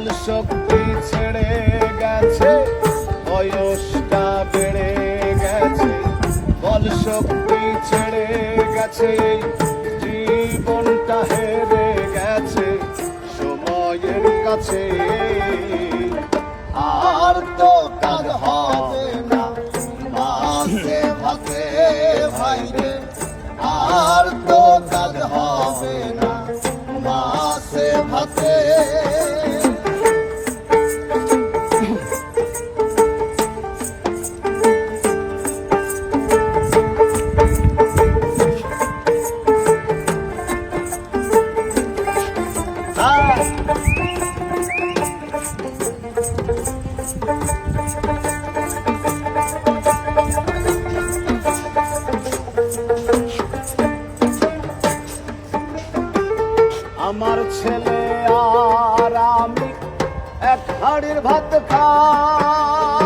বল শক্তি ছেড়ে গেছে, বয়সটা বেড়ে গেছে। বল শক্তি ছেড়ে গেছে, জীবনটা হেরে গেছে সময়ের কাছে। আর তো কাজ হবে না মাসে ভাতে ভাইরে। আর তো কাজ হবে না মাসে ভাতে হাড়ির ভাত খাই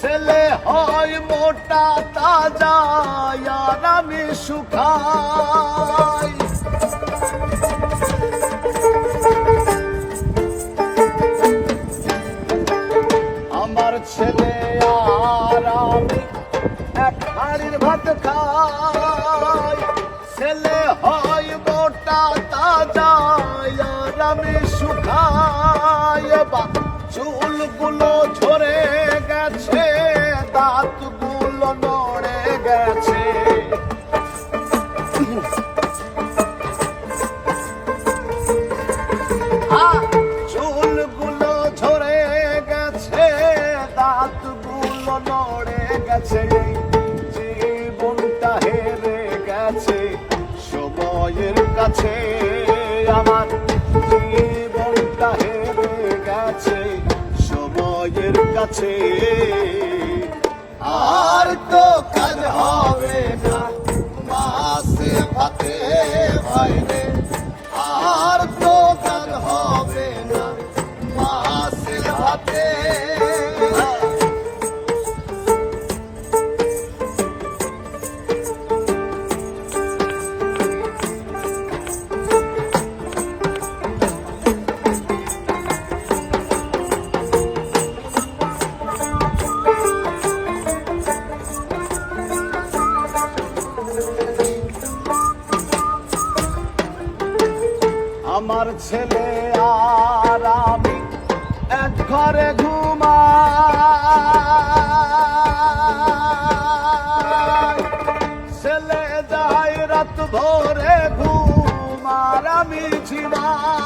ছেলে হয় মোটা, তাজা, আর আমি শুকাই আমার ছেলে আর আমি এক হাড়ির ভাত খাই। ছেলে হয় মোটা তাজা আমি শুকাই বা, চুলগুলো ঝরে গেছে, দাঁতগুলো নড়ে গেছে। চুলগুলো ঝরে গেছে, দাঁতগুলো নড়ে গেছে। কাছে আমার জীবনটা হেরে গেছে, সময়ের কাছে। আর তো কাজ হবে না, মাসে ভাতে ভাইরে আর আমার ছেলে আর আমি এক ঘরে ঘুমাই। ছেলে যাই রাত ভোরে ঘুমার আমি ঝিমাই।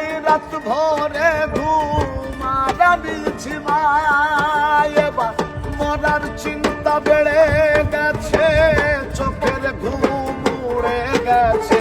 যাই রাত ভোরে ঘুমারা ঝিমাই এবার মরার চিন্তা বেড়ে গেছে চোখের ঘুম উড়ে গেছে।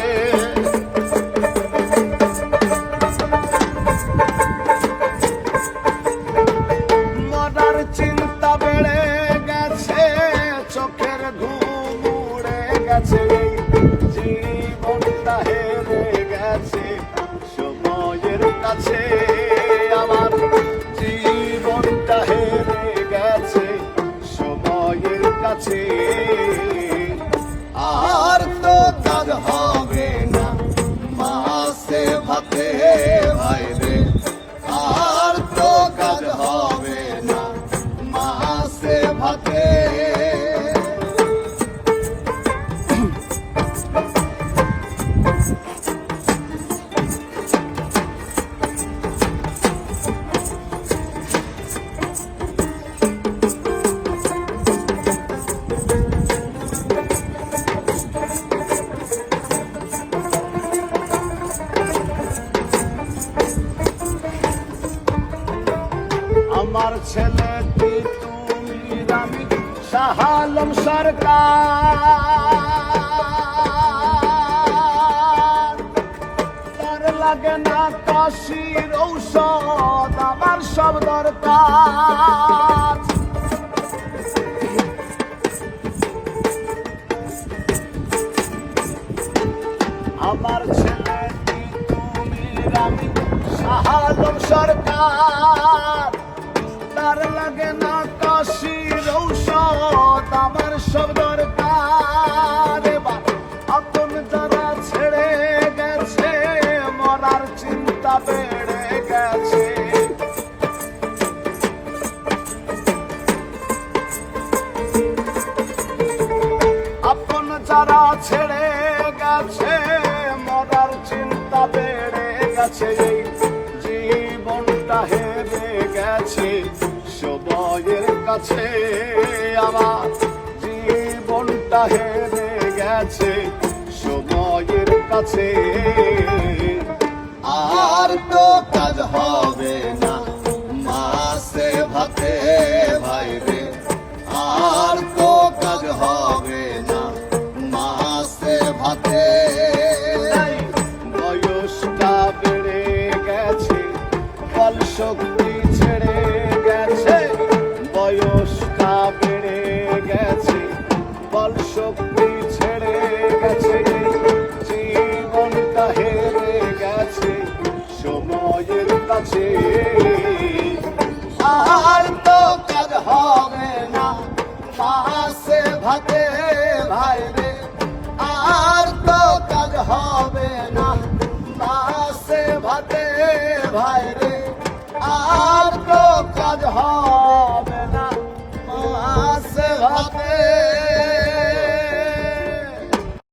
তোমার ছেলে তুমি রামি সরকার। তার লাগে না কাশির ঔষধ, আমার সব দরকার। আমার ছেলে তুমি রামি শাহালম সরকার। আর লাগে না কাশির ঔষধ আমার দরকার। আপন যারা ছেড়ে গেছে, মরার চিন্তা বেড়ে গেছে। আপন যারা ছেড়ে গেছে, মরার চিন্তা বেড়ে গেছে। জীবনটা হেরে গেছে। কাছে আমার জীবনটা হেরে গেছে সময়ের কাছে। আর তো কাজ হবে না মাসে ভাতে ভাই রে আর তো কাজ হবে না মাসে ভাতে। বয়সটা বেড়ে গেছে বল শক্তি ছেড়ে সময়ের কাছে। আর তো কাজ হবে না। মাসে ভাতে ভাইবে। আর তো কাজ হবে না। মাসে ভাতে ভাইরে আর তো কাজ হবে না। মাসে ভাতে